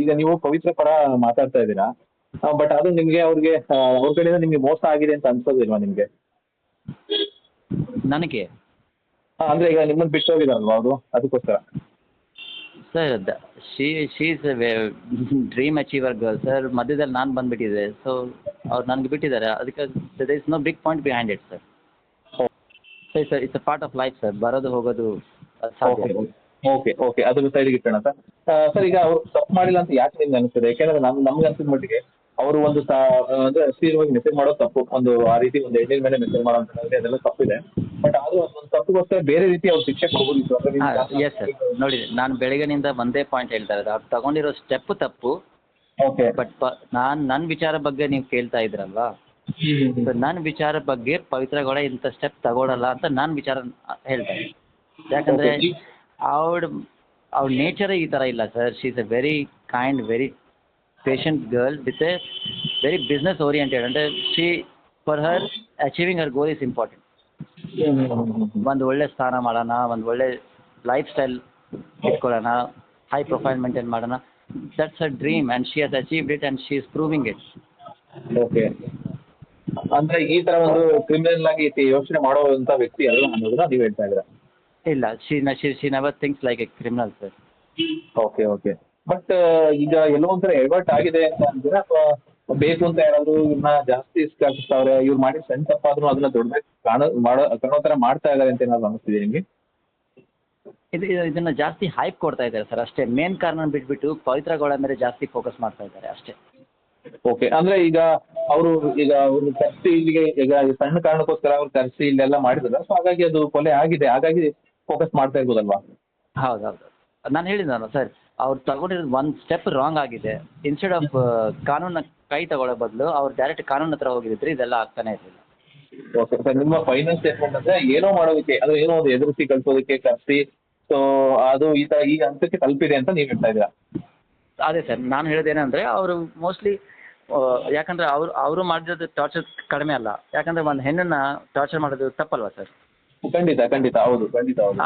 ಈಗ ನೀವು ಪವಿತ್ರ ಪರ ಮಾತಾಡ್ತಾ ಇದ್ದೀರಾ? ಬಟ್ ಅದು ನಿಮ್ಗೆ ಅವ್ರಿಗೆ ಅವ್ರ ಕಡೆಯಿಂದ ನಿಮ್ಗೆ ಮೋಸ ಆಗಿದೆ ಅಂತ ಅನ್ಸೋದಿಲ್ವಾ ನಿಮ್ಗೆ? ನನಗೆ? ಅಂದ್ರೆ ಈಗ ನಿಮ್ಮನ್ನ ಬಿಟ್ಟು ಹೋಗಿದಾರಲ್ವಾ ಅವರು? ಅದಕ್ಕೋಸ್ಕರ. Sir she she is dream achiever girl sir ಮಧ್ಯದಲ್ಲಿ ನಾನು ಬಂದುಬಿಟ್ಟಿದ್ದೆ. ಸೊ ಅವ್ರು ನನಗೆ ಬಿಟ್ಟಿದ್ದಾರೆ. ಅದಕ್ಕೆ there is no big point behind it sir ಸರಿ sir it's a part of life sir ಬರೋದು ಹೋಗೋದು ಸಾಧ್ಯ ಓಕೆ ಓಕೆ ಅದ್ರ ಸೈಡ್ಗೆ ಇಟ್ಟೋಣ ಸರ್ ಸರ್ ಈಗ ಅವ್ರು ತಪ್ಪು ಮಾಡಿಲ್ಲ ಅಂತ ಯಾಕೆ ನಿಮ್ಗೆ ಅನಿಸ್ತದೆ ಯಾಕಂದ್ರೆ ನಮ್ ನಮ್ಗೆ ಅನ್ಸಿದ ಮಟ್ಟಿಗೆ ಅವರು ಒಂದು ಸ್ಥಿರವಾಗಿ ಅಂದ್ರೆ ಸೀರಿಯಸ್ ಮೆಸೇಜ್ ಮಾಡೋ ತಪ್ಪು. ಒಂದು ಆ ರೀತಿ ಒಂದು ಹೆಣ್ಣಿನ ಮೇಲೆ ಮೆಸೇಜ್ ಮಾಡೋ ಅಂತ ಅದೆಲ್ಲ ತಪ್ಪಿದೆ. ಬಟ್ ಆದ್ರೂ ಒಂದು ತಪ್ಪಿಗೋಸ್ಕರ ಬೇರೆ ರೀತಿ ಅವ್ರು ಶಿಕ್ಷೆ ಕೊಡ್ಬೋದಿತ್ತು. ಅಂದ್ರೆ ಎಸ್ ಸರ್ ನೋಡಿ ನಾನು ಬೆಳಗ್ಗೆನಿಂದ ಒಂದೇ ಪಾಯಿಂಟ್ ಹೇಳ್ತಾ ಇರೋದು. ಅವ್ರು ತಗೊಂಡಿರೋ ಸ್ಟೆಪ್ ತಪ್ಪು. ಓಕೆ ಬಟ್ ನಾನ್ ನಾನು ನನ್ನ ವಿಚಾರ ಬಗ್ಗೆ ನೀವು ಕೇಳ್ತಾ ಇದ್ರಲ್ವಾ? ನನ್ನ ವಿಚಾರ ಬಗ್ಗೆ ಪವಿತ್ರ ಗೌಡ ಇಂಥ ಸ್ಟೆಪ್ ತಗೊಳಲ್ಲ ಅಂತ ನಾನು ವಿಚಾರ ಹೇಳ್ತಾ ಯಾಕಂದ್ರೆ. ಅವಳ ಅವ್ಳ ನೇಚರೇ ಈ ಥರ ಇಲ್ಲ sir she is a very kind very patient girl with a very business oriented ಅಂದರೆ she for her achieving her goal is important ಒಂದು ಒಳ್ಳೆ ಸ್ಥಾನ ಮಾಡೋಣ, ಒಂದು ಒಳ್ಳೆ ಲೈಫ್ ಸ್ಟೈಲ್ ಇಟ್ಕೊಳ್ಳೋಣ ಹೈ ಪ್ರೊಫೈಲ್ ಮೇಂಟೈನ್ ಮಾಡೋಣ. That's a dream and she has achieved it and she is proving it okay ಅಂದ್ರೆ ಈ ತರ ಒಂದು ಕ್ರಿಮಿನಲ್ ಆಗಿ ಯೋಚನೆ ಮಾಡುವಂತ ವ್ಯಕ್ತಿ ಅಲ್ಲ ಅನ್ನೋದನ್ನ ನೀವು ಹೇಳ್ತಾ ಇದ್ದೀರಾ? ಇಲ್ಲ she she never thinks like a criminal sir okay okay but ಈಗ ಎಲ್ಲೋ ಒಂಥರ ಎಡ್ವರ್ಟ್ ಆಗಿದೆ ಅಂತ ಅಂದ್ರೆ ಅಥವಾ ಬೇಕು ಅಂತ ಯಾರಾದ್ರೂ ಇವ್ರನ್ನ ಜಾಸ್ತಿ ಇಸ್ಕಾಕಿಸ್ತಾವ್ರೆ ಇವ್ರು ಮಾಡಿ ಸಣ್ಣ ತಪ್ಪಾದ್ರೂ ಅದನ್ನ ದೊಡ್ಡದಾಗಿ ಕಾಣೋ ಮಾಡೋ ಕಾಣೋ ತರ ಮಾಡ್ತಾ ಇದಾರೆ ಅಂತ ಏನಾದ್ರು ಅನಿಸ್ತಿದೆ ನಿಮಗೆ? ಇದು ಇದು- ಇದನ್ನ ಜಾಸ್ತಿ ಹೈಪ್ ಕೊಡ್ತಾ ಇದ್ದಾರೆ ಸರ್ ಅಷ್ಟೇ ಮೇನ್ ಕಾರಣ ಬಿಟ್ಬಿಟ್ಟು ಪವಿತ್ರ ಗೌಡ ಮೇಲೆ ಜಾಸ್ತಿ ಫೋಕಸ್ ಮಾಡ್ತಾ ಇದ್ದಾರೆ ಅಷ್ಟೇ. ಓಕೆ ಅಂದ್ರೆ ಈಗ ಅವರು ಈಗ ಅವರು ಕರ್ಸಿ ಇಲ್ಲಿಗೆ ಈಗ ಸಣ್ಣ ಕಾರಣಕ್ಕೋಸ್ಕರ ಅವ್ರು ಕರ್ಸಿ ಇಲ್ಲೆಲ್ಲ ಮಾಡಿದ್ರು ಸೊ ಹಾಗಾಗಿ ಅದು ಕೊಲೆ ಆಗಿದೆ. ಹಾಗಾಗಿ ಫೋಕಸ್ ಮಾಡ್ತಾ ಇರ್ಬೋದಲ್ವಾ? ಹೌದು ಹೌದು. ನಾನು ಹೇಳಿದ್ನಲ್ಲ ಸರ್ ಅವ್ರು ತಗೊಂಡಿರೋದು ಒಂದು ಸ್ಟೆಪ್ ರಾಂಗ್ ಆಗಿದೆ. ಇನ್ಸ್ಟೆಡ್ ಆಫ್ ಕಾನೂನ ಕೈ ತಗೊಳ್ಳೋ ಬದಲು ಅವ್ರು ಡೈರೆಕ್ಟ್ ಕಾನೂನು ಹತ್ರ ಹೋಗಿದ್ರೆ ಇದೆಲ್ಲ ಆಗ್ತಾನೆ ಇರಲಿಲ್ಲ. ಓಕೆ ಸರ್ ನಿಮ್ಮ ಫೈನಲ್ ಸ್ಟೇಟ್ಮೆಂಟ್ ಅಂದ್ರೆ ಏನೋ ಮಾಡೋದಕ್ಕೆ ಅದು ಏನೋ ಒಂದು ಎದುರಿಸಿ ಕಳ್ಸೋದಕ್ಕೆ ಕರ್ಸಿ ಸೊ ಅದು ಈ ತರ ಈ ಹಂತಕ್ಕೆ ತಲುಪಿದೆ ಅಂತ ನೀವು ಹೇಳ್ತಾ ಇದ್ದೀರಾ? ಅದೇ ಸರ್ ನಾನು ಹೇಳೋದೇನಂದ್ರೆ ಅವರು ಮೋಸ್ಟ್ಲಿ ಯಾಕಂದ್ರೆ ಅವರು ಅವರು ಮಾಡಿರೋದು ಟಾರ್ಚರ್ ಕಡಿಮೆ ಅಲ್ಲ. ಯಾಕಂದ್ರೆ ಒಂದು ಹೆಣ್ಣನ್ನ ಟಾರ್ಚರ್ ಮಾಡೋದು ತಪ್ಪಲ್ವಾ ಸರ್? ಖಂಡಿತ ಖಂಡಿತ ಹೌದು ಖಂಡಿತ ಹೌದು.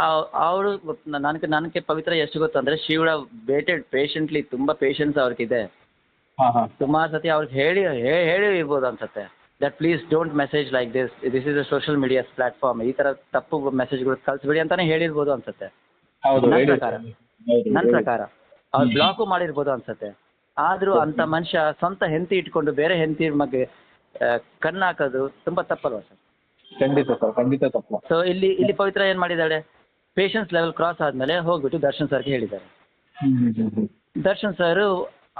ಅವರು ನನಗೆ ನನಗೆ ಪವಿತ್ರ ಎಷ್ಟು ಗೊತ್ತಂದ್ರೆ ಶಿವಳ ಬೇಟೆಡ್ ಪೇಷಂಟ್ಲಿ ತುಂಬಾ ಪೇಷನ್ಸ್ ಅವ್ರಿಗಿದೆ ಹಾ ಹಾ. ಸುಮಾರು ಸತಿ ಅವ್ರಿಗೆ ಹೇಳಿ ಹೇಳಿ ಇರ್ಬೋದು ಅನ್ಸುತ್ತೆ. That please don't message like this this is a social media platform ಈ ತರ ತಪ್ಪು ಮೆಸೇಜ್ಗಳು ಕಳಿಸ್ಬೇಡಿ ಅಂತಾನೆ ಹೇಳಿರ್ಬೋದು ಅನ್ಸುತ್ತೆ. ಹೌದು ನನ್ನ. ಪ್ರಕಾರ. ನನ್ನ. ಪ್ರಕಾರ. ಅವ್ರು ಬ್ಲಾಕು ಮಾಡಿರ್ಬೋದು ಅನ್ಸುತ್ತೆ. ಆದ್ರೂ ಅಂತ ಮನುಷ್ಯ ಸ್ವಂತ ಹೆಂತಿ ಇಟ್ಕೊಂಡು ಬೇರೆ ಹೆಂತಿ ಬಗ್ಗೆ ಕಣ್ಣು ಹಾಕೋದು ತುಂಬ ತಪ್ಪಲ್ವಾ ಸರ್? ಖಂಡಿತ ಸರ್ ಖಂಡಿತ ತಪ್ಪು. ಸೊ ಇಲ್ಲಿ ಇಲ್ಲಿ ಪವಿತ್ರ ಏನು ಮಾಡಿದ್ದಾಳೆ ಪೇಷನ್ಸ್ ಲೆವೆಲ್ ಕ್ರಾಸ್ ಆದಮೇಲೆ ಹೋಗ್ಬಿಟ್ಟು ದರ್ಶನ್ ಸರ್ಗೆ ಹೇಳಿದ್ದಾರೆ ದರ್ಶನ್ ಸರ್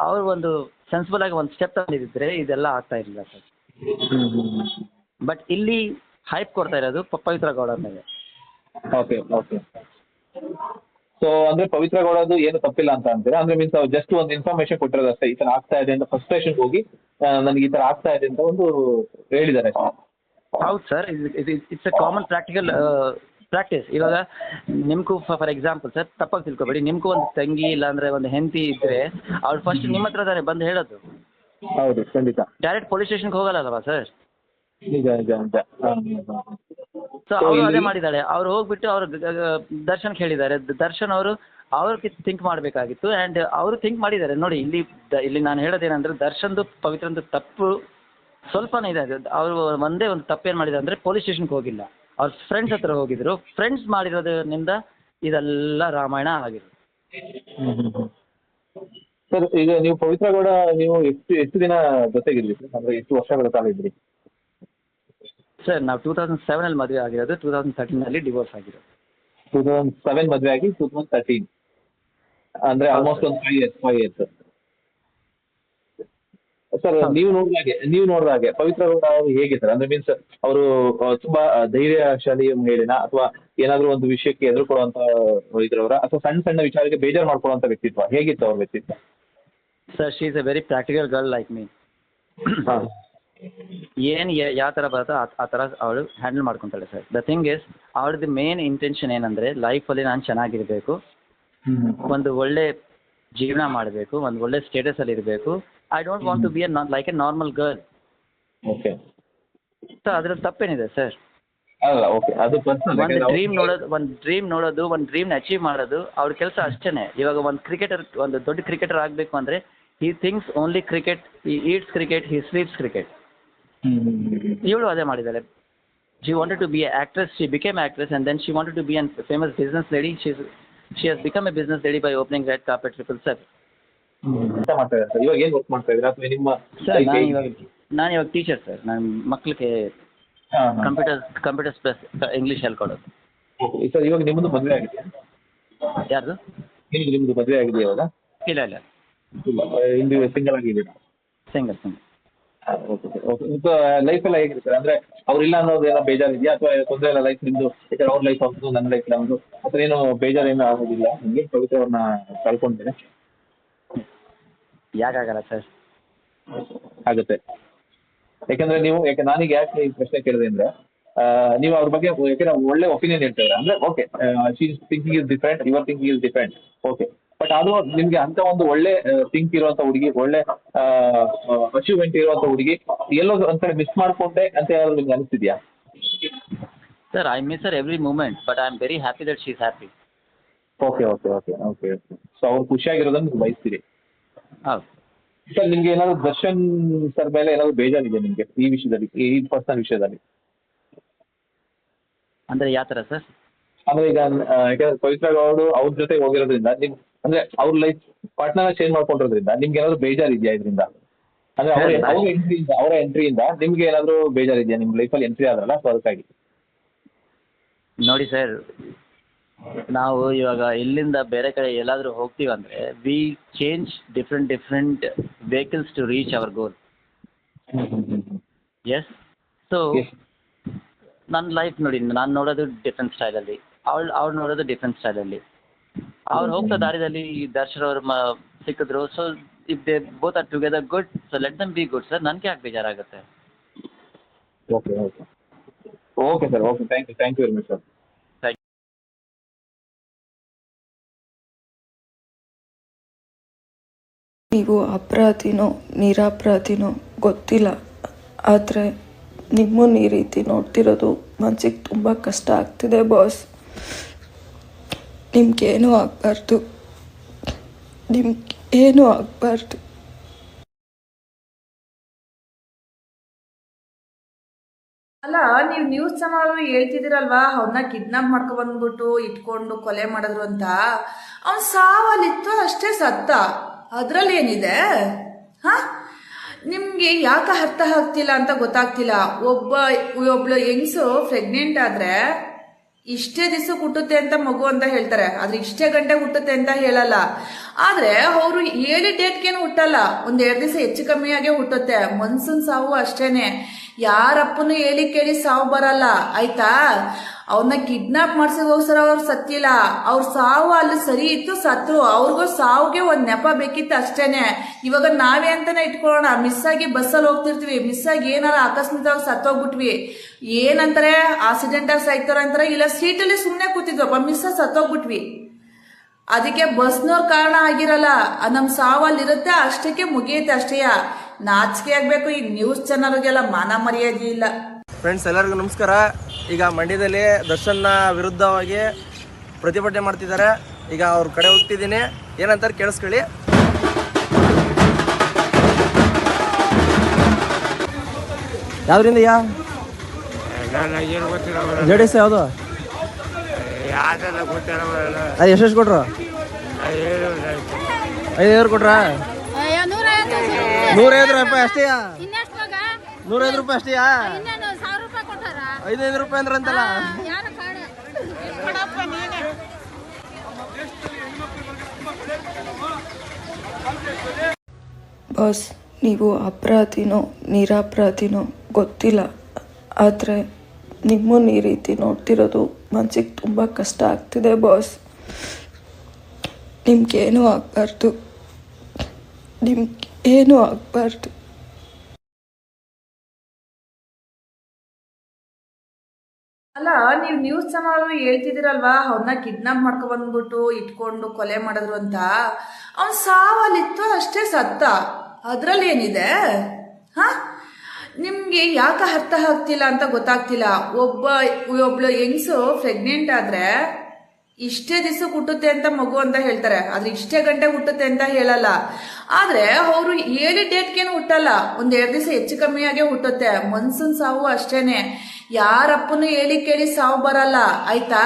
ಅವರು ಒಂದು ಸೆನ್ಸಿಬಲ್ ಆಗಿ ಒಂದು ಸ್ಟೆಪ್ ತಂದಿದ್ರೆ ಇದೆಲ್ಲ ಆಗ್ತಾ ಇರಲಿಲ್ಲ ಸರ್. ಬಟ್ ಇಲ್ಲಿ ಹೈಪ್ ಕೊಡ್ತಾ ಇರೋದು ಪ- ಪವಿತ್ರ ಗೌಡ ಮೇಲೆ. ಓಕೆ ಓಕೆ ಸೊ ಅಂದ್ರೆ ಪವಿತ್ರ ಗೌಡದು ಏನು ತಪ್ಪಿಲ್ಲ ಅಂತ ಅಂತೀರಾ? ಅಂದ್ರೆ ಮೀನ್ಸ್ ಜಸ್ಟ್ ಒಂದು ಇನ್ಫಾರ್ಮೇಶನ್ ಕೊಟ್ಟಿರೋದು ಅಷ್ಟೇ. ಈ ತರ ಆಗ್ತಾ ಇದೆ ಅಂತ ಫಸ್ಟ್ ಸ್ಟೇಷನ್ ಹೋಗಿ ನನಗೆ ಈ ತರ ಆಗ್ತಾ ಇದೆ ಅಂತ ಒಂದು ಹೇಳಿದ್ದಾರೆ ಹೌದು sir it's a common practical practice ಇವಾಗ ನಿಮಗೂ ಫಾರ್ ಎಕ್ಸಾಂಪಲ್ ಸರ್ ತಪ್ಪಾಗಿ ತಿಳ್ಕೊಬೇಡಿ. ನಿಮ್ಗೂ ಒಂದು ತಂಗಿ ಇಲ್ಲಾಂದ್ರೆ ಒಂದು ಹೆಂಡತಿ ಇದ್ರೆ ಅವ್ರು ಫಸ್ಟ್ ನಿಮ್ಮ ಹತ್ರ ತಾನೇ ಬಂದು ಹೇಳೋದು. ಹೌದು ಖಂಡಿತ. ಡೈರೆಕ್ಟ್ ಪೊಲೀಸ್ ಸ್ಟೇಷನ್ಗೆ ಹೋಗಲ್ಲಲ್ವಾ ಸರ್? ನಿಜ ನಿಜ ನಿಜ. ಸೊ ಅವರು ಅದೇ ಮಾಡಿದ್ದಾಳೆ ಅವ್ರು ಹೋಗ್ಬಿಟ್ಟು ಅವರು ದರ್ಶನ್ ಹೇಳಿದ್ದಾರೆ ದರ್ಶನ್ ಅವರು ಅವ್ರಿಗೆ ಥಿಂಕ್ ಮಾಡಬೇಕಾಗಿತ್ತು. ಆ್ಯಂಡ್ ಅವರು ಥಿಂಕ್ ಮಾಡಿದ್ದಾರೆ. ನೋಡಿ ಇಲ್ಲಿ ಇಲ್ಲಿ ನಾನು ಹೇಳೋದೇನಂದ್ರೆ ದರ್ಶನ್ದು ಪವಿತ್ರಂದು ತಪ್ಪು ಸ್ವಲ್ಪನೇ ಇದೆ. ಅವರು ಒಂದೇ ಒಂದು ತಪ್ಪೇನು ಮಾಡಿದ್ದಾರೆ ಅಂದರೆ ಪೊಲೀಸ್ ಸ್ಟೇಷನ್ಗೆ ಹೋಗಿಲ್ಲ. ಅವ್ರ ಫ್ರೆಂಡ್ಸ್ ಹತ್ರ ಹೋಗಿದ್ರು. ಫ್ರೆಂಡ್ಸ್ ಮಾಡಿರೋದ್ರಿಂದ ಇದೆಲ್ಲ ರಾಮಾಯಣ ಆಗಿದೆ ಸರ್ ಈಗ ನೀವು ಪವಿತ್ರ ಗೌಡ ನೀವು ಎಷ್ಟು ಎಷ್ಟು ದಿನ ಜೊತೆಗಿದ್ರಿ ಸರ್? ಅಂದ್ರೆ ಎಷ್ಟು ವರ್ಷಗಳ ಕಾಲ ಇದ್ರಿ? ಸರ್ ನಾವು ಟೂ ತೌಸಂಡ್ ಸೆವೆನಲ್ಲಿ ಮದುವೆ ಆಗಿರೋದು. ಟೂ ತೌಸಂಡ್ ತರ್ಟೀನಲ್ಲಿ ಡಿವೋರ್ಸ್ ಆಗಿರೋದು. ಟೂ ತೌಸಂಡ್ ಸೆವೆನ್ ಮದುವೆ ಆಗಿ ಟೂ ತೌಸಂಡ್ ತರ್ಟೀನ್ ಅಂದ್ರೆ ಆಲ್ಮೋಸ್ಟ್ ಒಂದು five years five years sir ನೀವು ನೀವು ನೋಡಿದಾಗೆ ನೀವು ನೋಡಿದಾಗೆ ಪವಿತ್ರ ಗೌಡ ಅವರು ಹೇಗೆ ಸರ್ ಅಂದ್ರೆ ಮೀನ್ಸ್ ಅವರು ತುಂಬಾ ಧೈರ್ಯಶಾಲಿ ಮಹಿಳೆನ? ಅಥವಾ ಏನಾದರೂ ಒಂದು ವಿಷಯಕ್ಕೆ ಎದುರುಕೊಡುವಂತ ಇದ್ರವರ? ಅಥವಾ ಸಣ್ಣ ಸಣ್ಣ ವಿಚಾರಕ್ಕೆ ಬೇಜಾರು ಮಾಡ್ಕೊಳ್ಳುವಂತ ವ್ಯಕ್ತಿತ್ವ? ಹೇಗಿತ್ತು ಅವ್ರ ವ್ಯಕ್ತಿತ್ವ? Sir she is a very practical girl like me ಏನ್ ಯಾವ ಥರ ಬರುತ್ತೋ ಆ ತರ ಥರ ಅವಳು ಹ್ಯಾಂಡಲ್ ಮಾಡ್ಕೊಂತಾಳೆ ಸರ್ ದ ಥಿಂಗ್ ಇಸ್ ಅವಳದ್ದು ಮೇನ್ ಇಂಟೆನ್ಷನ್ ಏನಂದರೆ ಲೈಫಲ್ಲಿ ನಾನು ಚೆನ್ನಾಗಿರಬೇಕು. ಒಂದು ಒಳ್ಳೆ ಜೀವನ ಮಾಡಬೇಕು ಒಂದು ಒಳ್ಳೆ ಸ್ಟೇಟಸಲ್ಲಿ ಇರಬೇಕು. I don't want to be a like a normal girl okay sir ಅದ್ರಲ್ಲಿ ತಪ್ಪೇನಿದೆ ಸರ್ ಅಲ್ಲ ಓಕೆ ಅದು ಒಂದು ಡ್ರೀಮ್ ನೋಡೋದು ಒಂದು ಡ್ರೀಮ್ ನೋಡೋದು ಒಂದು ಡ್ರೀಮ್ನ ಅಚೀವ್ ಮಾಡೋದು ಅವ್ರ ಕೆಲಸ ಅಷ್ಟೇ ಇವಾಗ ಒಂದು ಕ್ರಿಕೆಟರ್ ಒಂದು ದೊಡ್ಡ ಕ್ರಿಕೆಟರ್ ಆಗಬೇಕು ಅಂದರೆ ಈ ಥಿಂಗ್ಸ್ ಓನ್ಲಿ ಕ್ರಿಕೆಟ್ ಈ eats cricket he sleeps cricket ಇವಳು ಅದೇ ಮಾಡಿದ್ದಾಳೆ. She wanted to be actress she became actress and then she wanted to be an famous business lady she she has become a business lady by opening red carpet triple sir ಎಂತ ಮಾಡ್ತಾ ಇದ್ದಾರೆ sir ಇವಾಗ ಏನ್ work ಮಾಡ್ತಾ ಇದ್ದೀರಾ? ಅಥವಾ ನಿಮ್ಮ sir ನಾನು ಇವಾಗ ನಾನು ಇವಾಗ ಟೀಚರ್ ಸರ್ ನಾನು ಮಕ್ಕಳಿಗೆ. ಕಂಪ್ಯೂಟರ್ ಕಂಪ್ಯೂಟರ್ಸ್ ಪ್ಲಸ್ ಇಂಗ್ಲೀಷ್ ಹೇಳ್ಕೊಡೋದು. ಸರ್ ಇವಾಗ ನಿಮ್ಮದು ಮದುವೆ ಆಗಿದೆ ಯಾರ್ದು? ನಿಮ್ದು ನಿಮ್ದು ಮದುವೆ ಆಗಿದೆ ಇವಾಗ? ಇಲ್ಲ ಇಲ್ಲ. ಇಂದು ಸಿಂಗಲ್ ಆಗಿದ್ದೀರಾ? Single single okay okay life ಎಲ್ಲ ಹೇಗಿದೆ ಸರ್ ಅಂದ್ರೆ ಅವ್ರಿಲ್ಲ ಅನ್ನೋದು ಏನೋ ಬೇಜಾರಿದೆಯಾ? ಅಥವಾ ತೊಂದರೆ ಇಲ್ಲ ಲೈಫ್ ನಿಮ್ದು? ಯಾಕಂದ್ರೆ ಅವ್ರ ಲೈಫ್ ಅವ್ರದ್ದು ನನ್ನ ಲೈಫ್ ನಮ್ದು ಅಥವಾ ಏನು ಬೇಜಾರೇನು ಆಗೋದಿಲ್ಲ. ನಿಮಗೆ ಪವಿತ್ರ ಅವ್ರನ್ನ ಕಳ್ಕೊಂಡ್ರೆ ಯಾಕಾಗಲ್ಲ ಸರ್ ಆಗುತ್ತೆ. ಯಾಕಂದ್ರೆ ನೀವು ಯಾಕೆ ನಾನೀಗ ಯಾಕೆ ಈ ಪ್ರಶ್ನೆ ಕೇಳಿದೆ ಅಂದ್ರೆ ನೀವು ಅವ್ರ ಬಗ್ಗೆ ಯಾಕಂದ್ರೆ ಒಳ್ಳೆ ಒಪಿನಿಯನ್ ಹೇಳ್ತಾರೆ ಅಂದ್ರೆ okay thinking is different your thinking is different okay but ಅದು ನಿಮ್ಗೆ ಅಂತ ಒಂದು ಒಳ್ಳೆ ಥಿಂಕ್ ಇರುವಂತ ಹುಡುಗಿ ಒಳ್ಳೆ ಅಚೀವ್ಮೆಂಟ್ ಇರುವಂತ ಹುಡುಗಿ ಎಲ್ಲೋ ಒಂದ್ ಕಡೆ ಮಿಸ್ ಮಾಡ್ಕೊಂಡೆ ಅಂತ ಏನಾದ್ರು ನಿಮ್ಗೆ ಅನಿಸ್ತಿದ್ಯಾ sir I miss sir every moment but I am very happy that she happy okay okay okay okay so ಅವ್ರು ಖುಷಿಯಾಗಿರೋದನ್ನ ನೀವು ಬಯಸ್ತೀರಿ. ಹೌದು. ಸರ್ ನಿಮ್ಗೆ ಏನಾದ್ರು ದರ್ಶನ್ ಸರ್ ಮೇಲೆ ಏನಾದ್ರು ಬೇಜಾರಿದೆ ನಿಮ್ಗೆ ಈ ವಿಷಯದಲ್ಲಿ ಈ ಪರ್ಸನಲ್ ವಿಷಯದಲ್ಲಿ? ಅಂದರೆ ಯಾವ ಥರ ಸರ್ ಅಂದ್ರೆ ಈಗ ಯಾಕಂದ್ರೆ ಪವಿತ್ರ ಗೌಡ ಅವ್ರ ಜೊತೆ ಹೋಗಿರೋದ್ರಿಂದ ನಿಮ್ ಅಂದ್ರೆ ಅವ್ರ ಲೈಫ್ ಪಾರ್ಟ್ನರ್ ಚೇಂಜ್ ಮಾಡ್ಕೊಂಡಿರೋದ್ರಿಂದ ನಿಮ್ಗೆ ಏನಾದ್ರು ಬೇಜಾರಿದ್ಯಾ ಇದರಿಂದ? ಅಂದ್ರೆ ಅವ್ರ ಅವ್ರ ಎಂಟ್ರಿಯಿಂದ ಅವರ ಎಂಟ್ರಿಯಿಂದ ನಿಮ್ಗೆ ಏನಾದ್ರು ಬೇಜಾರಿದ್ಯಾ? ನಿಮ್ ಲೈಫಲ್ಲಿ ಎಂಟ್ರಿ ಆದ್ರಲ್ಲ ಸೊ ಅದಕ್ಕಾಗಿ. ನೋಡಿ ಸರ್ ನಾವು ಇವಾಗ ಇಲ್ಲಿಂದ ಬೇರೆ ಕಡೆ ಎಲ್ಲಾದರೂ ಹೋಗ್ತೀವಂದ್ರೆ we change different different vehicles to reach our goal yes so ನನ್ನ ಲೈಫ್ ನೋಡಿ ನಾನು ನೋಡೋದು ಡಿಫ್ರೆಂಟ್ ಸ್ಟೈಲಲ್ಲಿ ಅವಳು ಅವ್ಳು ನೋಡೋದು ಡಿಫ್ರೆಂಟ್ ಸ್ಟೈಲಲ್ಲಿ ಅವ್ರು ಹೋಗ್ತಾ ದಾರಿದಲ್ಲಿ ದರ್ಶನ್ ಅವರು ಮ ಸಿಕ್ಕಿದ್ರು. So if they both are together good so let them be good sir ನನಗೆ ಯಾಕೆ ಬೇಜಾರಾಗುತ್ತೆ? Okay okay okay sir okay thank you thank you very much sir thank ನೀವು ಅಪರಾಧಿನೋ ನಿರಪರಾಧಿನೋ ಗೊತ್ತಿಲ್ಲ. ಆದರೆ ನಿಮ್ಮನ್ನು ಈ ರೀತಿ ನೋಡ್ತಿರೋದು ಮನ್ಸಿಗೆ ತುಂಬ ಕಷ್ಟ ಆಗ್ತಿದೆ ಬಾಸ್ ನಿಮ್ಗೇನೂ ಆಗಬಾರ್ದು. ನಿಮ್ಗೆ ಏನೂ ಆಗಬಾರ್ದು. ಅಲ್ಲ, ನೀವು ನ್ಯೂಸ್ ಚಾನಲ್ ಹೇಳ್ತಿದ್ದೀರಲ್ವಾ? ಅವನ್ನ ಕಿಡ್ನಾಪ್ ಮಾಡ್ಕೊಬಂದ್ಬಿಟ್ಟು ಇಟ್ಕೊಂಡು ಕೊಲೆ ಮಾಡಿದ್ರು ಅಂತ. ಅವ್ನ್ ಸಾವಲ್ಲಿತ್ತು ಅಷ್ಟೇ ಸತ್ತ. ಅದ್ರಲ್ಲಿ ಏನಿದೆ? ಹಾ? ನಿಮ್ಗೆ ಯಾಕೆ ಅರ್ಥ ಆಗ್ತಿಲ್ಲ ಅಂತ ಗೊತ್ತಾಗ್ತಿಲ್ಲ. ಒಬ್ಬ, ಒಬ್ಳು ಹೆಂಗ್ಸು ಪ್ರೆಗ್ನೆಂಟ್ ಆದ್ರೆ ಇಷ್ಟೇ ದಿವಸ ಹುಟ್ಟುತ್ತೆ ಅಂತ ಮಗು ಅಂತ ಹೇಳ್ತಾರೆ. ಆದ್ರೆ ಇಷ್ಟೇ ಗಂಟೆ ಹುಟ್ಟುತ್ತೆ ಅಂತ ಹೇಳಲ್ಲ. ಆದ್ರೆ ಅವರು ಏಳು ಡೇಟ್ಗೇನು ಹುಟ್ಟಲ್ಲ. ಒಂದ್ ಎರಡು ದಿವಸ ಹೆಚ್ಚು ಕಮ್ಮಿಯಾಗೆ ಹುಟ್ಟುತ್ತೆ. ಮನ್ಸನ್ ಸಾವು ಅಷ್ಟೇನೆ. ಯಾರಪ್ಪನು ಹೇಳಿ ಕೇಳಿ ಸಾವು ಬರಲ್ಲ, ಆಯ್ತಾ? ಅವ್ರನ್ನ ಕಿಡ್ನಾಪ್ ಮಾಡ್ಸೋಗೋಸ್ಕರ ಅವ್ರು ಸತ್ತಿಲ್ಲ. ಅವ್ರ ಸಾವು ಅಲ್ಲಿ ಸರಿ ಇತ್ತು ಸತ್ರು ಅವ್ರಿಗೂ ಸಾವುಗೆ ಒಂದು ನೆಪ ಬೇಕಿತ್ತು ಅಷ್ಟೇನೆ. ಇವಾಗ ನಾವೇ ಅಂತಾನೆ ಇಟ್ಕೊಳ್ಳೋಣ. ಮಿಸ್ ಆಗಿ ಬಸ್ಸಲ್ಲಿ ಹೋಗ್ತಿರ್ತೀವಿ. ಮಿಸ್ ಆಗಿ ಏನಾರ ಆಕಸ್ಮಿಕವಾಗಿ ಸತ್ತೋಗ್ಬಿಟ್ವಿ. ಏನಂತಾರೆ? ಆಕ್ಸಿಡೆಂಟ್ ಆಗಿ ಸಾಯ್ತಾರ ಅಂತಾರೆ? ಇಲ್ಲ ಸೀಟಲ್ಲಿ ಸುಮ್ಮನೆ ಕೂತಿದ್ವಪ್ಪ ಮಿಸ್ ಸತ್ತೋಗ್ಬಿಟ್ವಿ. ಅದಕ್ಕೆ ಬಸ್ನವ್ರ ಕಾರಣ ಆಗಿರಲ್ಲ. ನಮ್ಮ ನಮ್ ಸಾವಲ್ಲಿರುತ್ತೆ ಅಷ್ಟಕ್ಕೆ ಮುಗಿಯುತ್ತೆ ಅಷ್ಟೇಯ. ನಾಚಿಕೆ ಆಗ್ಬೇಕು ಈ ನ್ಯೂಸ್ ಚಾನಲ್ಗೆಲ್ಲ ಮಾನ ಮರ್ಯಾದೆ ಇಲ್ಲ. ಫ್ರೆಂಡ್ಸ್ ಎಲ್ಲರಿಗೂ ನಮಸ್ಕಾರ. ಈಗ ಮಂಡ್ಯದಲ್ಲಿ ದರ್ಶನ್ನ ವಿರುದ್ಧವಾಗಿ ಪ್ರತಿಭಟನೆ ಮಾಡ್ತಿದ್ದಾರೆ. ಈಗ ಅವ್ರ ಕಡೆ ಹೋಗ್ತಿದ್ದೀನಿ. ಏನಂತಾರೆ ಕೇಳಿಸ್ಕೊಳ್ಳಿ. ಯಾವ್ದ್ರಿಂದ ಯಾ ಜೆ ಡಿ ಎಸ್ ಯಾವುದು ಅದು ಎಷ್ಟೆಷ್ಟು ಕೊಟ್ರು? ಐದು ಕೊಟ್ರಾ? ನೂರೈವತ್ತು ರೂಪಾಯಿ ಅಷ್ಟೇಯಾ ಮಗ? ನೂರೈದು ರೂಪಾಯಿ ಅಷ್ಟೇಯಾ ಕೊಟ್ಟಾರ? ಐದೈದು ರೂಪಾಯಿ ಅಂದ್ರೆ ಅಂತಲ್ಲ ಬಸ್ ಕೊಡಪ್ಪ ನೀನೇ. ಬಾಸ್ ನೀವು ಅಪರಾಧಿನೋ ನಿರಪರಾಧಿನೋ ಗೊತ್ತಿಲ್ಲ. ಆದರೆ ನಿಮ್ಮನ್ನು ಈ ರೀತಿ ನೋಡ್ತಿರೋದು ಮನಸ್ಸಿಗೆ ತುಂಬ ಕಷ್ಟ ಆಗ್ತಿದೆ ಬಾಸ್. ನಿಮ್ಗೇನೂ ಆಗಬಾರ್ದು. ನಿಮ್ಗೆ ಏನೂ ಆಗಬಾರ್ದು ಅಲ್ಲ, ನೀವು ನ್ಯೂಸ್ ಚಾನಲ್ ಹೇಳ್ತಿದ್ದೀರಲ್ವಾ ಅವನ್ನ ಕಿಡ್ನಾಪ್ ಮಾಡ್ಕೊಬಂದ್ಬಿಟ್ಟು ಇಟ್ಕೊಂಡು ಕೊಲೆ ಮಾಡಿದ್ರು ಅಂತ? ಅವನ್ ಸಾವಲ್ಲಿತ್ತು ಅಷ್ಟೇ ಸತ್ತ. ಅದ್ರಲ್ಲಿ ಏನಿದೆ? ಹಾ? ನಿಮ್ಗೆ ನಿಮ್ಗೆ ಯಾಕೆ ಅರ್ಥ ಆಗ್ತಿಲ್ಲ ಅಂತ ಗೊತ್ತಾಗ್ತಿಲ್ಲ. ಒಬ್ಬ, ಒಬ್ಳು ಹೆಂಗ್ಸು ಪ್ರೆಗ್ನೆಂಟ್ ಆದ್ರೆ ಇಷ್ಟೇ ದಿವಸ ಹುಟ್ಟುತ್ತೆ ಅಂತ ಮಗು ಅಂತ ಹೇಳ್ತಾರೆ. ಆದ್ರೆ ಇಷ್ಟೇ ಗಂಟೆ ಹುಟ್ಟುತ್ತೆ ಅಂತ ಹೇಳಲ್ಲ. ಆದ್ರೆ ಅವರು ಏಳು ಡೇಟ್ಗೇನು ಹುಟ್ಟಲ್ಲ. ಒಂದ್ ಎರಡು ದಿವಸ ಹೆಚ್ಚು ಕಮ್ಮಿಯಾಗೆ ಹುಟ್ಟುತ್ತೆ. ಮನ್ಸನ್ ಸಾವು ಅಷ್ಟೇನೆ. ಯಾರಪ್ಪನು ಹೇಳಿ ಕೇಳಿ ಸಾವು ಬರಲ್ಲ, ಆಯ್ತಾ?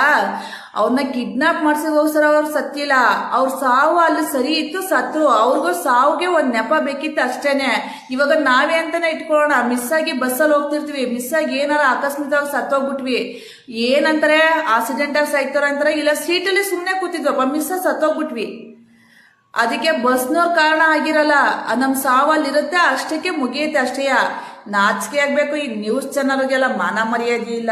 ಅವ್ರನ್ನ ಕಿಡ್ನಾಪ್ ಮಾಡ್ಸೋಗೋಸ್ಕರ ಅವ್ರು ಸತ್ತಿಲ್ಲ. ಅವ್ರ ಸಾವು ಅಲ್ಲಿ ಸರಿ ಇತ್ತು, ಸತ್ರು ಅವ್ರಿಗೂ ಸಾವುಗೆ ಒಂದು ನೆಪ ಬೇಕಿತ್ತು ಅಷ್ಟೇನೆ. ಇವಾಗ ನಾವೇ ಅಂತಾನೆ ಇಟ್ಕೊಳ್ಳೋಣ. ಮಿಸ್ ಆಗಿ ಬಸ್ಸಲ್ಲಿ ಹೋಗ್ತಿರ್ತೀವಿ. ಮಿಸ್ ಆಗಿ ಏನಾರ ಆಕಸ್ಮಿಕವಾಗಿ ಸತ್ತೋಗ್ಬಿಟ್ವಿ. ಏನಂತಾರೆ? ಆಕ್ಸಿಡೆಂಟ್ ಆಗಿ ಸಾಯ್ತಾರ ಅಂತಾರೆ ಇಲ್ಲ ಸೀಟಲ್ಲಿ ಸುಮ್ಮನೆ ಕೂತಿದ್ವಪ್ಪ. ಮಿಸ್ ಸತ್ತೋಗ್ಬಿಟ್ವಿ. ಅದಕ್ಕೆ ಬಸ್ನವ್ರ ಕಾರಣ ಆಗಿರಲ್ಲ. ನಮ್ಮ ನಮ್ ಸಾವಲ್ಲಿರುತ್ತೆ ಅಷ್ಟಕ್ಕೆ ಮುಗಿಯುತ್ತೆ ಅಷ್ಟೇಯ. ನಾಚಿಕೆ ಆಗ್ಬೇಕು. ಈ ನ್ಯೂಸ್ ಚಾನಲ್ಗೆಲ್ಲ ಮಾನ ಮರ್ಯಾದೆ ಇಲ್ಲ.